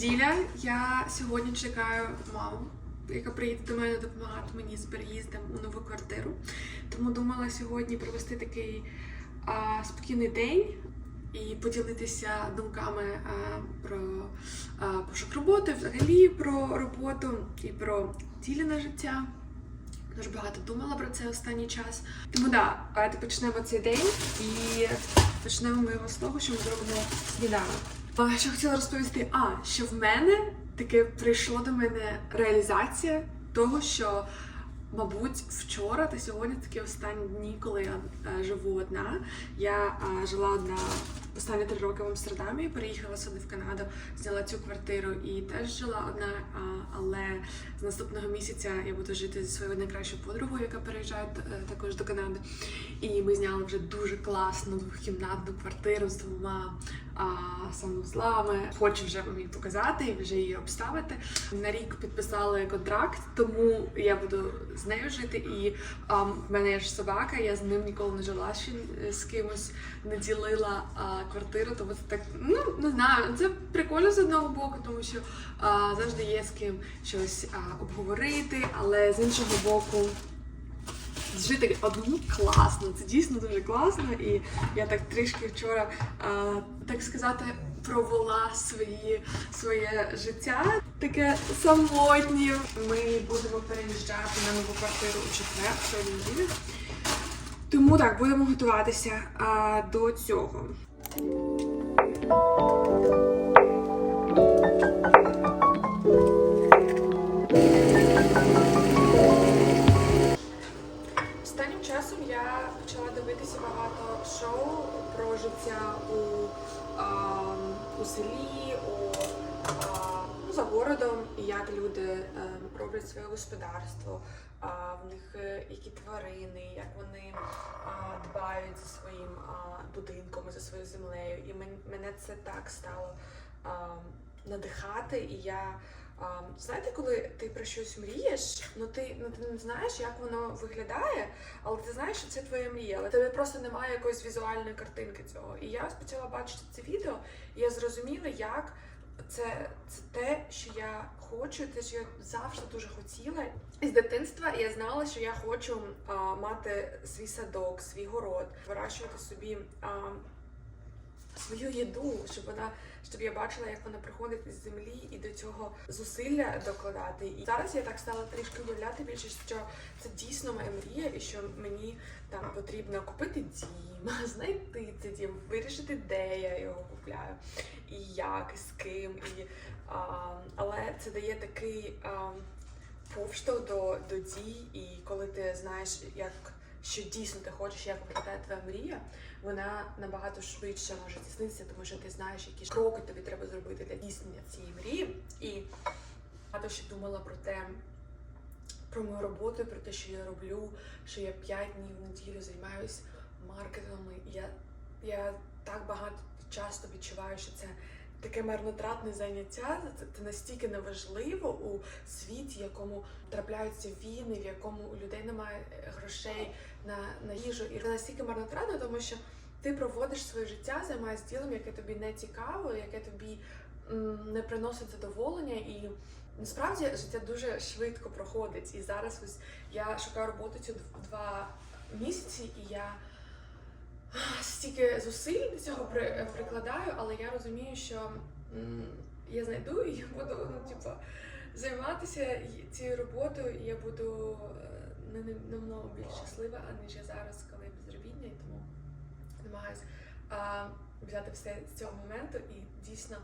жаль, я сьогодні чекаю маму, яка приїде до мене допомагати мені з переїздом у нову квартиру. Тому думала сьогодні провести такий а, спокійний день і поділитися думками а, про а, пошук роботи, взагалі про роботу і про ділене життя. Дуже багато думала про це останній час. Тому да, давайте почнемо цей день і почнемо ми з того, що ми зробимо сніданок. А, Що хотіла розповісти? А, що в мене таке прийшло до мене реалізація того, що, мабуть, вчора та сьогодні такі останні дні, коли я е, живу одна. Я е, жила одна останні три роки в Амстердамі, переїхала сюди в Канаду, зняла цю квартиру і теж жила одна. але з наступного місяця я буду жити зі своєю найкращою подругою, яка переїжджає е, також до Канади. І ми зняли вже дуже класну двохкімнатну квартиру з двома санузлами. Хочу вже вам її показати і вже її обставити. На рік підписали контракт, тому я буду з нею жити. І а, в мене є ж собака, я з ним ніколи не жила ще е, з кимось, не ділила а, квартиру. Тому це так, ну не знаю, це прикольно з одного боку, тому що а, завжди є з ким щось а, обговорити, але з іншого боку. Жити одному класно, це дійсно дуже класно. І я так трішки вчора, а, так сказати, провела свої, своє життя таке самотнє. Ми будемо переїжджати на нову квартиру у четвер, сьогодні. Тому так, будемо готуватися а, до цього. Останнім часом я почала дивитися багато шоу про життя у, а, у селі, у, а, ну, за городом, як люди е, роблять своє господарство, а, в них е, які тварини, як вони а, за своїм а, будинком, за своєю землею. І мен- мене це так стало а, надихати, і я. А, знаєте, коли ти про щось мрієш, ну ти ну ти не знаєш, як воно виглядає, але ти знаєш, що це твоя мрія, але тебе просто немає якоїсь візуальної картинки цього. І я почала бачити це відео, і я зрозуміла, як це, це те, що я хочу, те, що я завжди дуже хотіла. З дитинства я знала, що я хочу а, мати свій садок, свій город, вирощувати собі. А, Свою їду, щоб вона щоб я бачила, як вона приходить з землі і до цього зусилля докладати. І зараз я так стала трішки уявляти більше, що це дійсно моя мрія, і що мені там потрібно купити дім, знайти цей дім, вирішити, де я його купляю, і як, і з ким. І, а, але це дає такий а, повштовх до, до дій, і коли ти знаєш, як. Що дійсно ти хочеш, як виглядає твоя мрія, вона набагато швидше може здійснитися, тому що ти знаєш, які кроки тобі треба зробити для здійснення цієї мрії. І багато ще думала про те, про мою роботу, про те, що я роблю, що я 5 днів в неділю займаюся маркетингом. Я, я так багато часто відчуваю, що це таке марнотратне заняття. Це, настільки неважливо у світі, в якому трапляються війни, в якому у людей немає е, грошей на, на їжу. І це настільки марнотратно, тому що ти проводиш своє життя, займаєшся ділом, яке тобі не цікаво, яке тобі не приносить задоволення. І насправді життя дуже швидко проходить. І зараз ось я шукаю роботу дв- два місяці, і я стільки зусиль до цього е, прикладаю, але я розумію, що я знайду і я буду ну, типу, займатися цією роботою, і я буду е, намного більш щаслива, аніж я зараз, коли я безробітна, і тому намагаюся взяти все з цього моменту і дійсно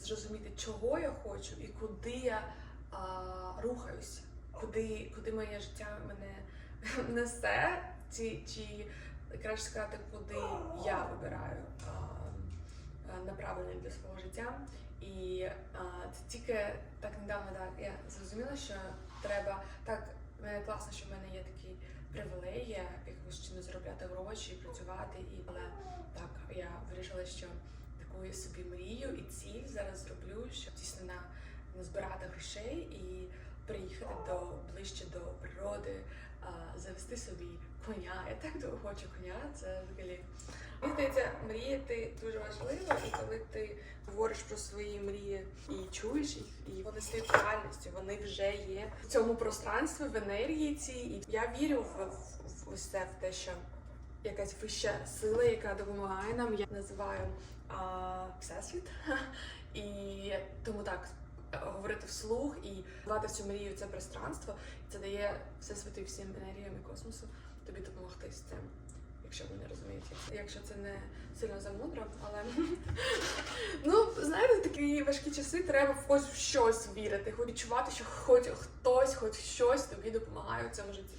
зрозуміти, чого я хочу і куди я а, рухаюсь, куди, куди моє життя мене несе, чи, чи краще сказати, куди я вибираю направлення для свого життя. І це тільки так недавно так, я зрозуміла, що треба так. Класно, що в мене є такі привілегія якось чином заробляти гроші, працювати, і але так я вирішила, що таку собі мрію і ціль зараз зроблю, щоб дійсно на назбирати грошей і приїхати до ближче до природи, завести собі коня. Я так дуже хочу коня, це взагалі. Мені здається, мріяти дуже важливо, і коли ти говориш про свої мрії і чуєш їх, і вони стають реальністю, вони вже є в цьому пространстві, в енергії цій. І я вірю в, в, в це, в те, що якась вища сила, яка допомагає нам. Я називаю а, всесвіт. І тому так говорити вслух і давати в цю мрію це пространство. Це дає всесвіту і всім енергіям і космосу тобі допомогти з цим. Якщо ви не розумієте, якщо це не сильно замудро, але ну знаєте, в такі важкі часи треба в хоч в щось вірити, хоч відчувати, що хоч хтось, хоч щось тобі допомагає у цьому житті.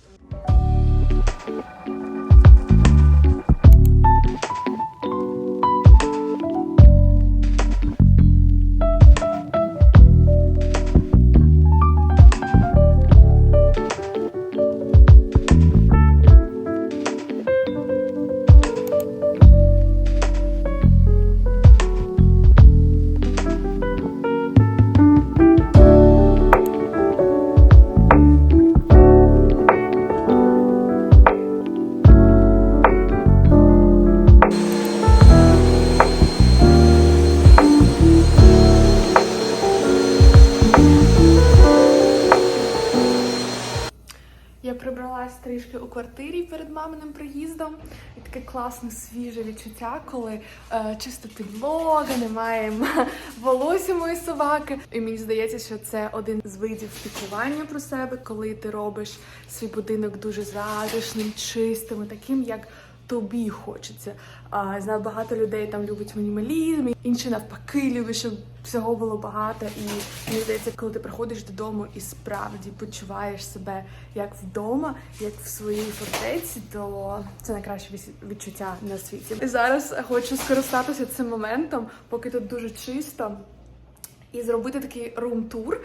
Квартирі перед маминим приїздом, і таке класне свіже відчуття, коли е, чисто підлога, немає волосся моєї собаки. І мені здається, що це один з видів піклування про себе, коли ти робиш свій будинок дуже затишним, чистим, таким, як тобі хочеться. А, знаю, багато людей там любить мінімалізм, інші навпаки люблять, щоб всього було багато. І мені здається, коли ти приходиш додому і справді почуваєш себе як вдома, як в своїй фортеці, то це найкраще відчуття на світі. І Зараз хочу скористатися цим моментом, поки тут дуже чисто. І зробити такий рум-тур,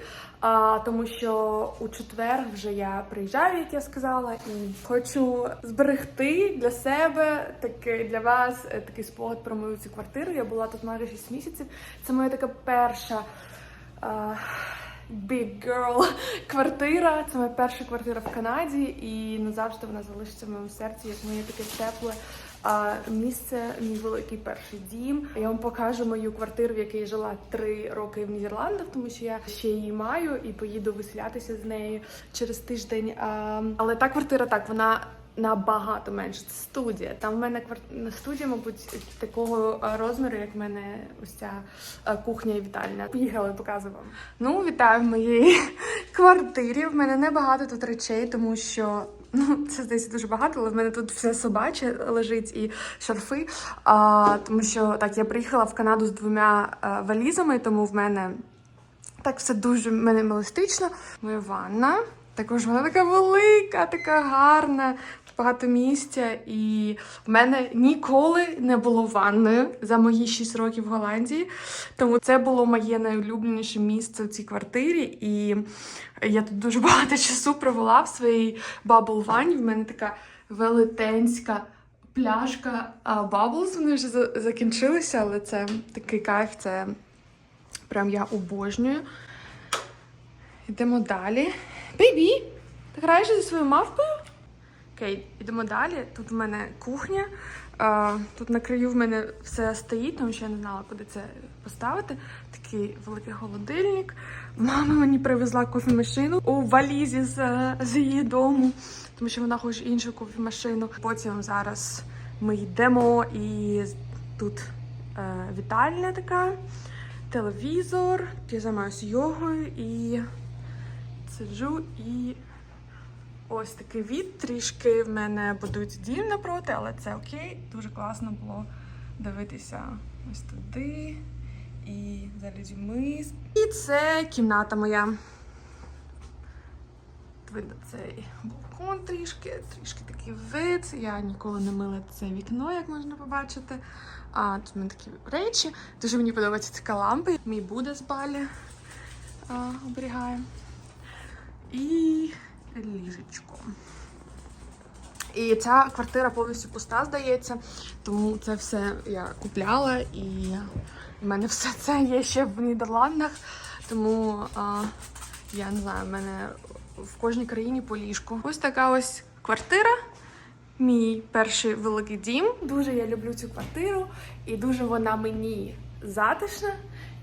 тому що у четвер вже я приїжджаю, як я сказала, і хочу зберегти для себе такий для вас е, такий спогад про мою цю квартиру. Я була тут майже 6 місяців. Це моя така перша. а, Big girl квартира. Це моя перша квартира в Канаді, і назавжди вона залишиться в моєму серці як моє таке тепле а, місце, мій великий перший дім. Я вам покажу мою квартиру, в якій я жила три роки в Нідерландах, тому що я ще її маю і поїду виселятися з нею через тиждень. Але та квартира так, вона. Набагато менше це студія. Там в мене квар... студія, мабуть, такого розміру, як в мене ось ця кухня і вітальня. Поїхали, показую. Ну, вітаю в моїй квартирі. В мене небагато тут речей, тому що ну це здається дуже багато, але в мене тут все собаче лежить і шарфи. А, тому що так, я приїхала в Канаду з двома а, валізами, тому в мене так все дуже мінімалістично. Моя ванна. Також вона така велика, така гарна, багато місця. І в мене ніколи не було ванної за мої 6 років в Голландії. Тому це було моє найулюбленіше місце в цій квартирі. І я тут дуже багато часу провела в своїй бабл ванні. В мене така велетенська пляшка баблс. Вони вже закінчилися, але це такий кайф, це прям я обожнюю. Йдемо далі. Бейбі, ти граєш зі своєю мавпою? Окей, йдемо далі. Тут в мене кухня. Тут на краю в мене все стоїть, тому що я не знала, куди це поставити. Такий великий холодильник. Мама мені привезла кофемашину у валізі з, з її дому, тому що вона хоче іншу кофемашину. Потім зараз ми йдемо і тут е, вітальня така, телевізор. Я займаюся йогою і сиджу і ось такий від. Трішки в мене будуть дім напроти, але це окей. Дуже класно було дивитися ось туди. І за людьми. І це кімната моя. Видно цей балкон трішки, трішки такий вид. Я ніколи не мила це вікно, як можна побачити. А тут мене такі речі. Дуже мені подобається така лампа. Мій буде з балі оберігає. І ліжечко. І ця квартира повністю пуста, здається, тому це все я купляла, і в мене все це є ще в Нідерландах. Тому а, я не знаю, в мене в кожній країні по ліжку. Ось така ось квартира. мій перший великий дім. Дуже я люблю цю квартиру, і дуже вона мені затишна,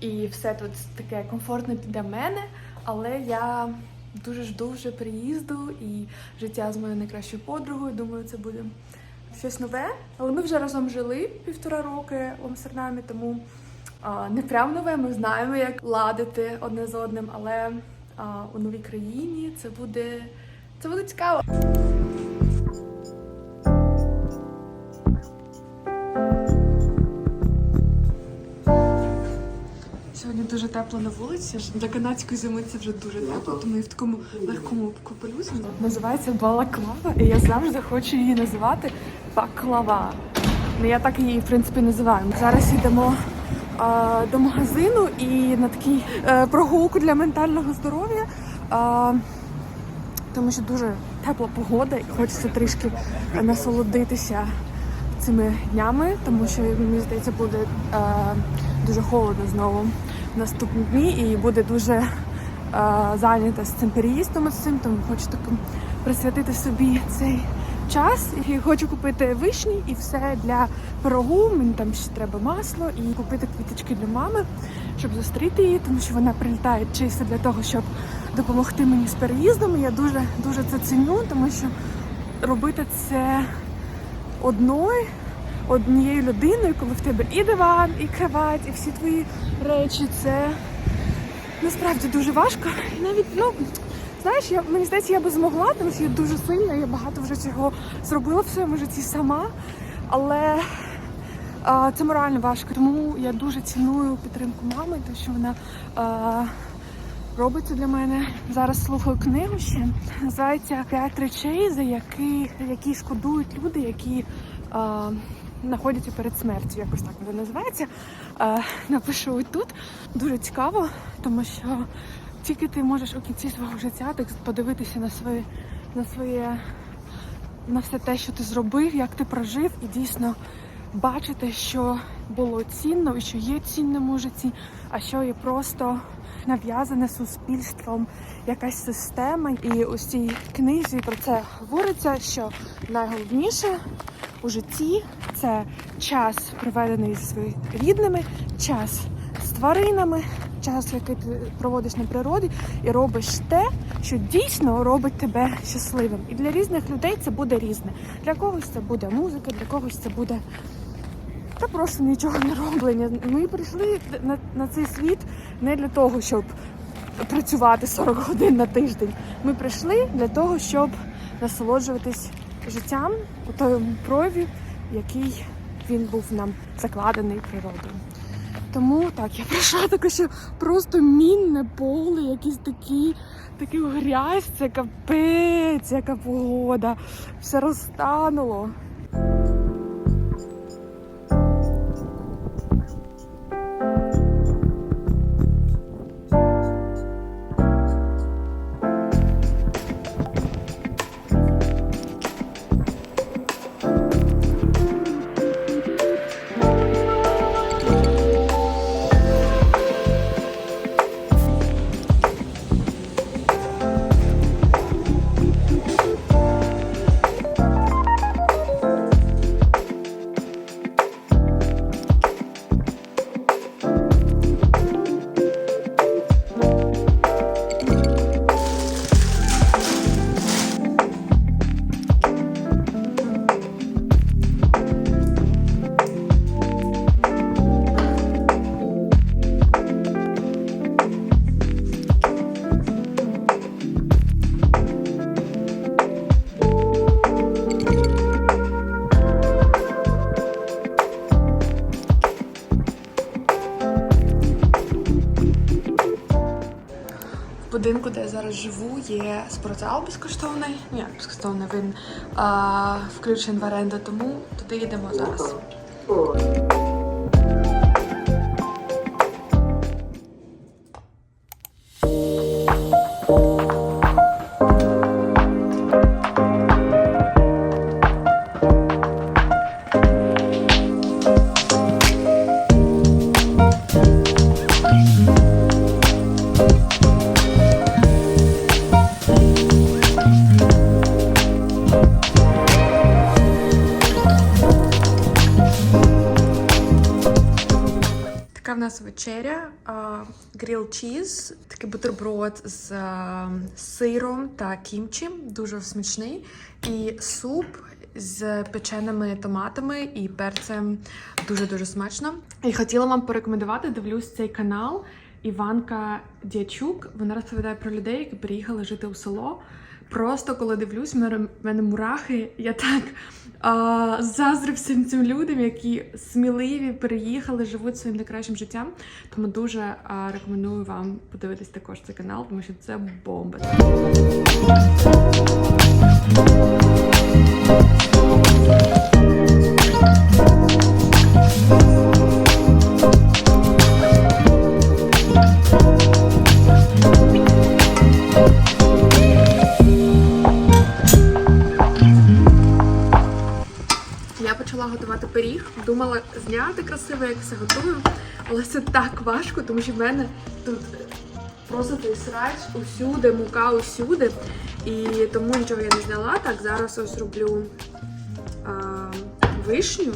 і все тут таке комфортне для мене. Але я дуже жду вже приїзду і життя з моєю найкращою подругою. Думаю, це буде щось нове. Але ми вже разом жили півтора роки в Амстердамі, тому а, не прям нове. Ми знаємо, як ладити одне з одним, але а, у новій країні це буде це буде цікаво. Дуже тепло на вулиці. Для канадської зими це вже дуже тепло, тому я в такому легкому капелюзі. Називається балаклава, і я завжди хочу її називати баклава. Ну, я так її, в принципі, називаю. Зараз йдемо а, до магазину і на такий е, прогулку для ментального здоров'я. А, тому що дуже тепла погода і хочеться трішки насолодитися цими днями, тому що мені здається буде е, дуже холодно знову наступні дні і буде дуже зайнята з цим переїздом з цим, тому хочу так присвятити собі цей час. І хочу купити вишні і все для пирогу. Мені там ще треба масло і купити квіточки для мами, щоб зустріти її, тому що вона прилітає чисто для того, щоб допомогти мені з переїздом. Я дуже дуже це ціню, тому що робити це одною, однією людиною, коли в тебе і диван, і кровать, і всі твої речі, це насправді дуже важко. І навіть, ну, знаєш, я, мені здається, я би змогла, тому що я дуже сильна, я багато вже цього зробила в своєму житті сама. Але а, це морально важко. Тому я дуже ціную підтримку мами, те, що вона. А, робить це для мене. Зараз слухаю книгу ще. Називається П'ять речей, за які, які шкодують люди, які а, знаходяться перед смертю. Якось так вона називається. А, напишу тут. Дуже цікаво, тому що тільки ти можеш у кінці свого життя так подивитися на своє на своє на все те, що ти зробив, як ти прожив, і дійсно бачити, що було цінно і що є цінним у житті, а що є просто нав'язане суспільством якась система. І у цій книзі про це говориться, що найголовніше у житті це час, проведений зі своїми рідними, час з тваринами, час, який ти проводиш на природі, і робиш те, що дійсно робить тебе щасливим. І для різних людей це буде різне. Для когось це буде музика, для когось це буде та просто нічого не роблення. Ми прийшли на, на цей світ не для того, щоб працювати 40 годин на тиждень. Ми прийшли для того, щоб насолоджуватись життям у тому прові, який він був нам закладений природою. Тому так, я прийшла таке, що просто мінне поле, якісь такі, такі грязь, це капець, яка погода, все розтануло. Зараз живу, є спортзал безкоштовний. Ну як безкоштовний, він а, включений в оренду, тому туди йдемо зараз. Нас вечеря. Гріл чіз, такий бутерброд з сиром та кімчі, дуже смачний. І суп з печеними томатами і перцем дуже-дуже смачно. І хотіла вам порекомендувати, дивлюсь цей канал. Іванка Дячук. Вона розповідає про людей, які приїхали жити у село. Просто коли дивлюсь, в мене- мурахи, я так а, заздрю всім цим людям, які сміливі переїхали, живуть своїм найкращим життям. Тому дуже а, рекомендую вам подивитись також цей канал, тому що це бомба. Я почала готувати пиріг, думала зняти красиво, як все готую, але це так важко, тому що в мене тут просто той срач усюди, мука усюди. І тому нічого я не зняла. Так, зараз ось роблю а, вишню.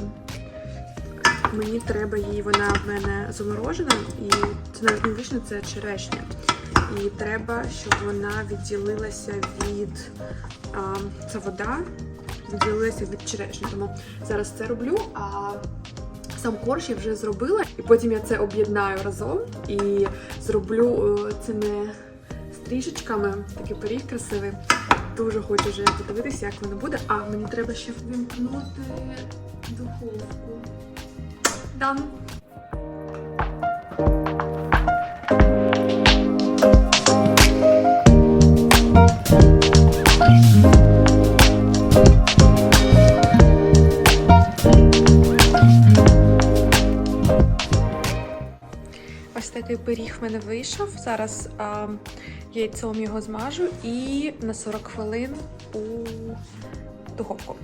Мені треба її, вона в мене заморожена, і це навіть не вишня, це черешня. І треба, щоб вона відділилася від а, це вода, відділилася від черешні. Тому зараз це роблю. А сам корж я вже зробила, і потім я це об'єднаю разом і зроблю е, цими стрічечками такий пиріг красивий. Дуже хочу вже подивитися, як воно буде. А мені треба ще ввімкнути духовку. Дан. Такий пиріг в мене вийшов. Зараз а, яйцом його змажу і на 40 хвилин у духовку.